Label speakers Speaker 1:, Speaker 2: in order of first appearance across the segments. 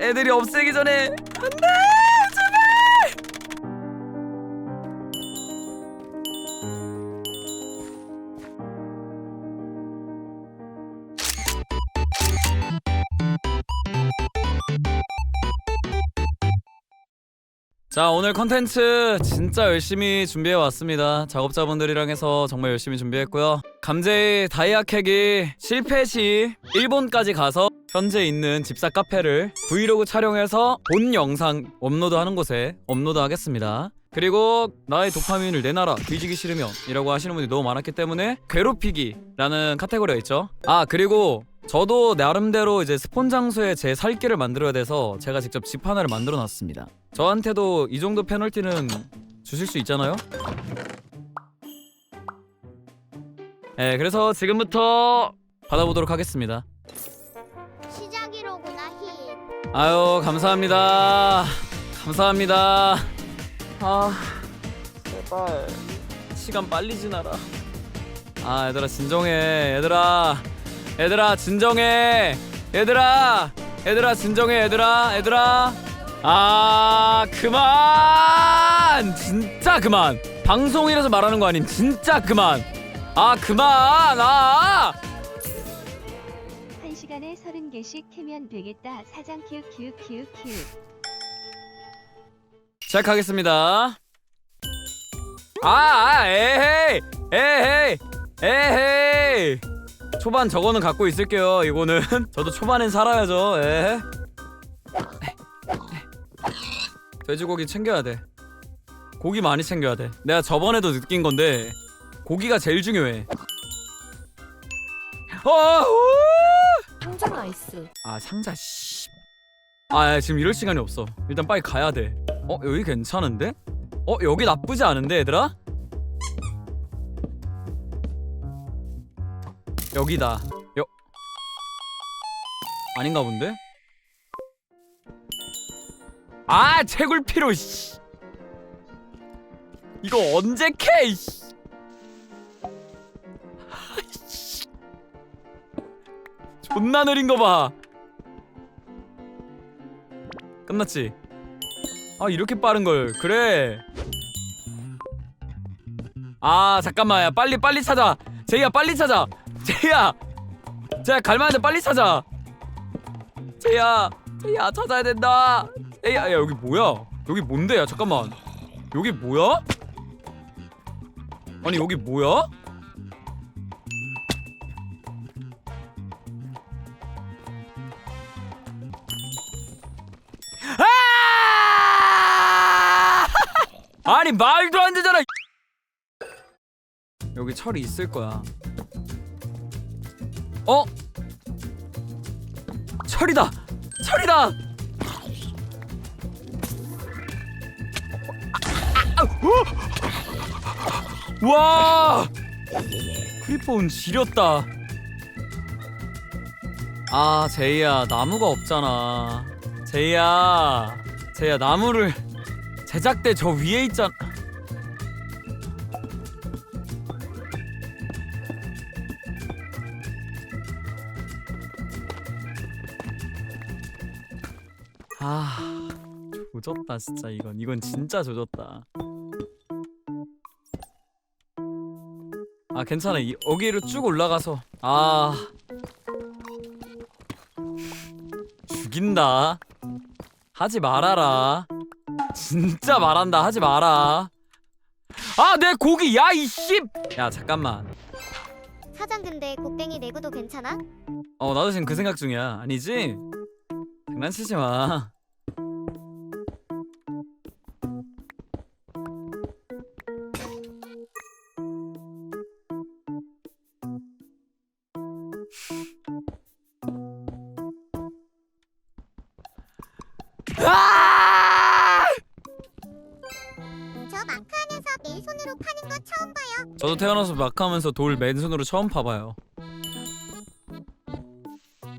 Speaker 1: 애- 애들이 없애기 전에 안돼 자 오늘 컨텐츠 진짜 열심히 준비해 왔습니다. 작업자분들이랑 해서 정말 열심히 준비했고요. 감제의 다이아 캑이 실패 시 일본까지 가서 현재 있는 집사 카페를 브이로그 촬영해서 본 영상 업로드하는 곳에 업로드하겠습니다 그리고 나의 도파민을 내놔라 뒤지기 싫으면 이라고 하시는 분이 너무 많았기 때문에 괴롭히기라는 카테고리가 있죠 아 그리고 저도 나름대로 이제 스폰 장소에 제 살길을 만들어야 돼서 제가 직접 집 하나를 만들어 놨습니다 저한테도 이 정도 페널티는 주실 수 있잖아요? 네, 그래서 지금부터 받아보도록 하겠습니다. 아유, 감사합니다. 감사합니다. 아, 제발 시간 빨리 지나라. 아, 얘들아 진정해, 얘들아, 얘들아 진정해, 얘들아, 얘들아 진정해, 얘들아, 얘들아. 아, 그만, 진짜 그만. 방송이라서 말하는 거 아님, 진짜 그만. 아, 그만, 아.
Speaker 2: 1시간에 30개씩 캐면 되겠다. 사장 키읔.
Speaker 1: 시작하겠습니다. 아, 아 에헤이, 에헤이, 에헤이. 초반 저거는 갖고 있을게요. 이거는 저도 초반엔 살아야죠. 에. 돼지고기 챙겨야 돼. 고기 많이 챙겨야 돼. 내가 저번에도 느낀 건데 고기가 제일 중요해. 어, 우!
Speaker 3: 상자 나이스.
Speaker 1: 아 상자 씨. 아 야, 지금 이럴 시간이 없어. 일단 빨리 가야 돼. 어 여기 괜찮은데? 어 여기 나쁘지 않은데 얘들아? 여기다. 여 아닌가 본데? 아 채굴 필요 씨. 이거 언제 캐? 씨. 존나 느린 거 봐. 끝났지? 아 이렇게 빠른 걸 그래. 아 잠깐만 야 빨리 빨리 찾아. 제이야 빨리 찾아. 제이야. 제이야 갈만한데 빨리 찾아. 제이야 제이야 찾아야 된다. 제이야 야 여기 뭐야? 여기 뭔데 야 잠깐만. 여기 뭐야? 아니 여기 뭐야? 아니 말도 안 되잖아. 여기 철이 있을 거야. 어? 철이다. 철이다. 와! 크리퍼운 지렸다. 아, 제이야, 나무가 없잖아. 제이야, 제이야, 나무를 제작대 저 위에 있잖아. 아, 조졌다 진짜 이건. 이건 진짜 조졌다. 아 괜찮아. 이, 여기로 쭉 올라가서. 아. 죽인다. 하지 말아라 진짜 말한다. 하지 마라. 아 내 고기. 야 이씨. 야 잠깐만.
Speaker 4: 사장 근데 곡괭이 내구도 괜찮아?
Speaker 1: 어 나도 지금 그 생각 중이야. 아니지? 장난치지 마 저도 태어나서 막 하면서 돌 맨손으로 처음 파봐요.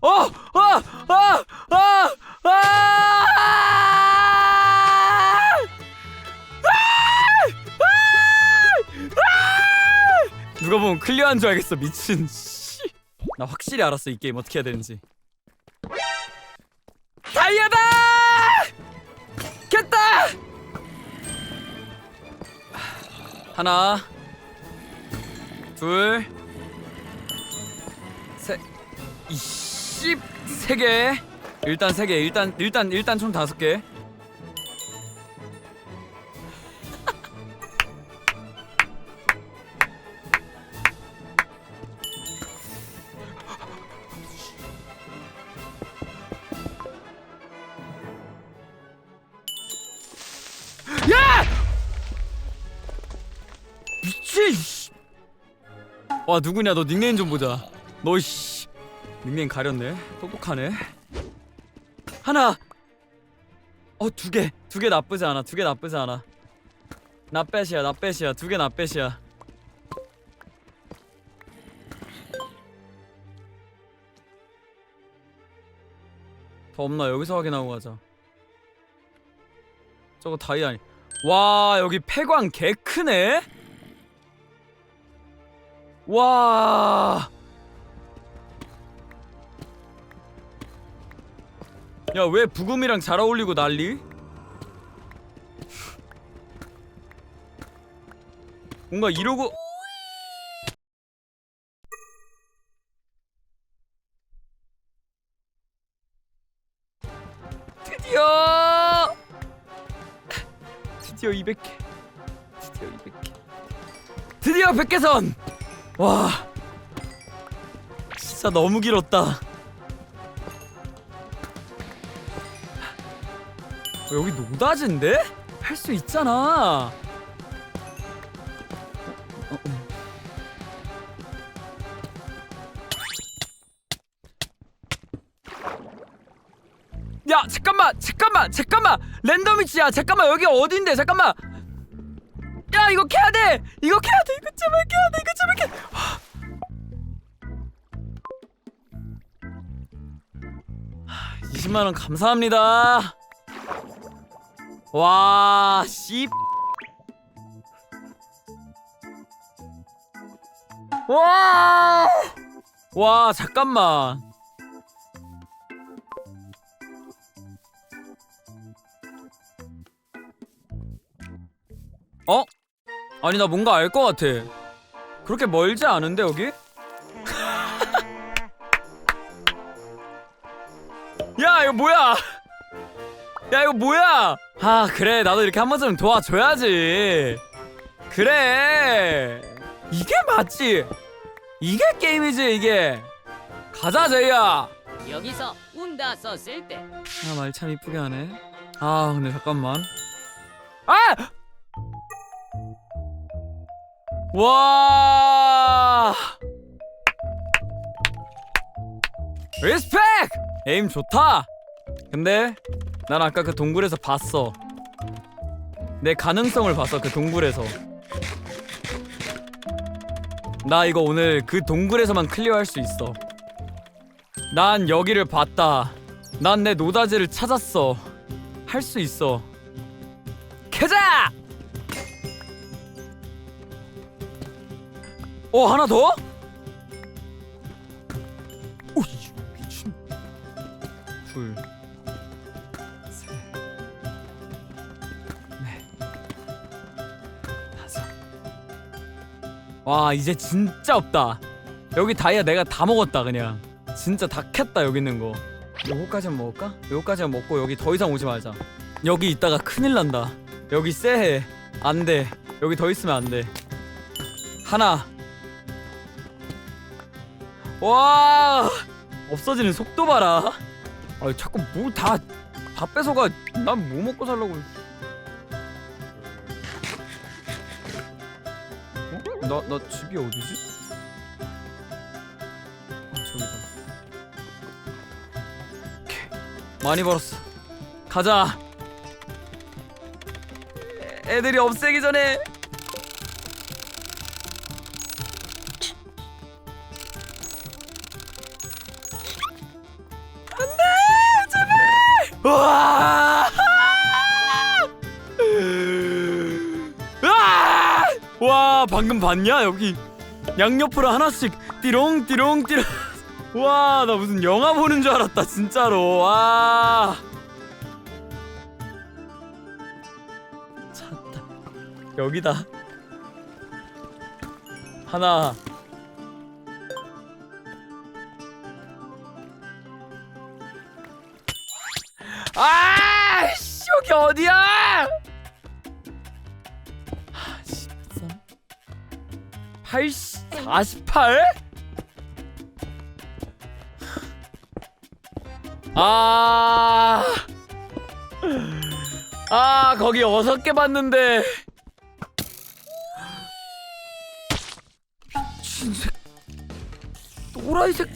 Speaker 1: 어! 아! 아! 아! 아! 누가 보면 클리어한 줄 알겠어 미친 씨. 나 확실히 알았어 이 게임 어떻게 해야 되는지 다이아다 깼다 하나 둘 셋, 이십 세 개. 일단 세 개. 일단 일단 일단 총 다섯 개. 와 누구냐 너 닉네임 좀 보자. 너씨 닉네임 가렸네. 똑똑하네. 하나. 어두 개. 두 개 나쁘지 않아. 두 개 나쁘지 않아. 나빼시야 나빼시야 두 개 나빼시야. 더 없나 여기서 확인하고 가자. 저거 다이 아니. 와 여기 폐광 개 크네. 와. 야 왜 부금이랑 잘 어울리고 난리? 뭔가 이러고. 드디어! 드디어 200개. 드디어 200개. 드디어 100개선 와 진짜 너무 길었다. 어, 여기 노다지인데? 할 수 있잖아. 야 잠깐만 잠깐만 잠깐만. 랜덤이치야 잠깐만. 여기 어딘데? 잠깐만 야 이거 캐야 돼 이거 캐야 돼 이거 제발 캐야 돼 이거 제발 캐 20만 원 감사합니다. 와, 씨. 와! 와, 잠깐만. 어? 아니 나 뭔가 알 것 같아. 그렇게 멀지 않은데 여기? 야 이거 뭐야? 야 이거 뭐야? 아 그래 나도 이렇게 한 번쯤 도와줘야지. 그래 이게 맞지? 이게 게임이지 이게. 가자 제이야.
Speaker 3: 여기서 운다 썼을 때
Speaker 1: 아 말 참 이쁘게 하네. 아 근데 잠깐만. 아! 와! 리스펙! 에임 좋다. 근데 난 아까 그 동굴에서 봤어. 내 가능성을 봤어 그 동굴에서. 나 이거 오늘 그 동굴에서만 클리어할 수 있어. 난 여기를 봤다. 난 내 노다지를 찾았어. 할 수 있어. 가자! 어 하나 더? 오 이- 미친. 둘, 셋, 넷, 다섯. 와 이제 진짜 없다. 여기 다이아 내가 다 먹었다 그냥. 진짜 다 캤다 여기 있는 거. 요거까지만 먹을까? 요거까지만 먹고 여기 더 이상 오지 말자. 여기 있다가 큰일 난다. 여기 쎄해. 안 돼. 여기 더 있으면 안 돼. 하나. 와 없어지는 속도 봐라. 아 자꾸 뭐 다 다 뺏어가. 난 뭐 먹고 살라고. 어? 나, 나 집이 어디지? 아, 저기다. 오케이. 많이 벌었어. 가자. 애- 애들이 없애기 전에. 와! 아! 와 방금 봤냐 여기 양옆으로 하나씩 띠롱 띠롱 띠롱 와, 나 무슨 영화 보는 줄 알았다, 진짜로. 와. 찾다. 여기다. 하나. 씨, 여기 어디야? 13 80 48? 아. 아, 거기 여섯 개 봤는데. 진색. 또라이색.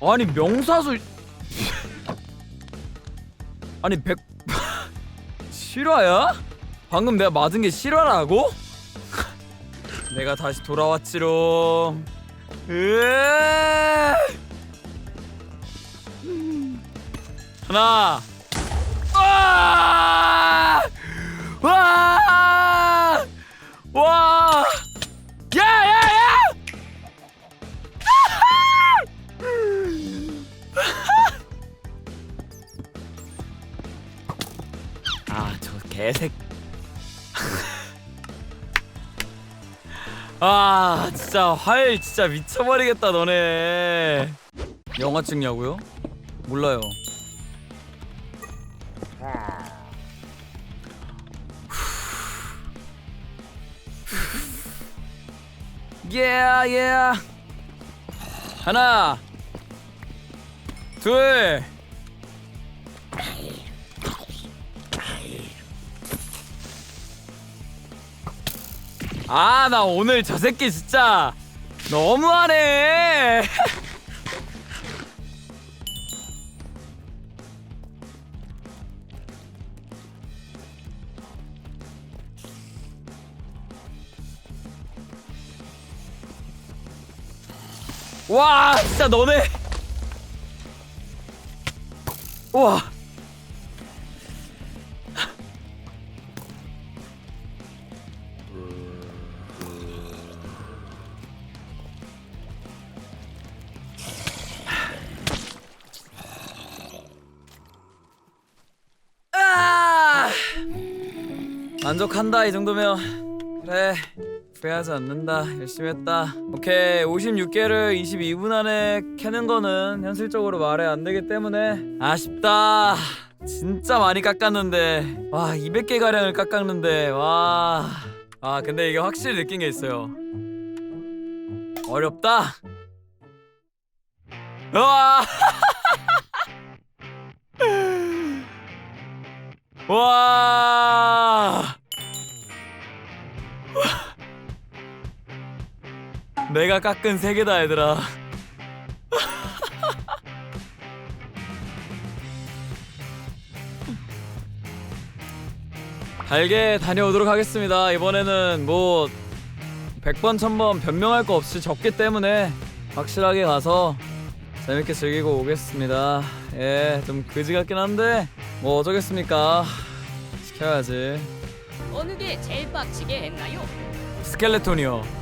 Speaker 1: 아니, 명사수. 아니, 백. 실화야? 방금 내가 맞은 게 실화라고? 내가 다시 돌아왔지롱. 하나. 와! 와! 와! 아, 저 개색. 아, 진짜 활 진짜 미쳐버리겠다 너네. 영화 찍냐고요? 몰라요. yeah, yeah. 하나, 둘, 아, 나 오늘 저 새끼 진짜 너무하네. 와, 진짜 너네. 와. 만족한다 이 정도면. 그래 후회하지 않는다. 열심히 했다. 오케이 56개를 22분 안에 캐는 거는 현실적으로 말해 안 되기 때문에. 아쉽다. 진짜 많이 깎았는데. 와 200개 가량을 깎았는데. 와. 아 근데 이게 확실히 느낀 게 있어요. 어렵다. 와 와. 내가 깎은 세 개다 얘들아. 달게 다녀오도록 하겠습니다. 이번에는 뭐 100번 1000번 변명할 거 없이 적기 때문에 확실하게 가서 재밌게 즐기고 오겠습니다. 예, 좀 그지 같긴 한데 뭐 어쩌겠습니까? 시켜야지.
Speaker 3: 어느 게 제일 빡치게 했나요?
Speaker 1: 스켈레톤이요.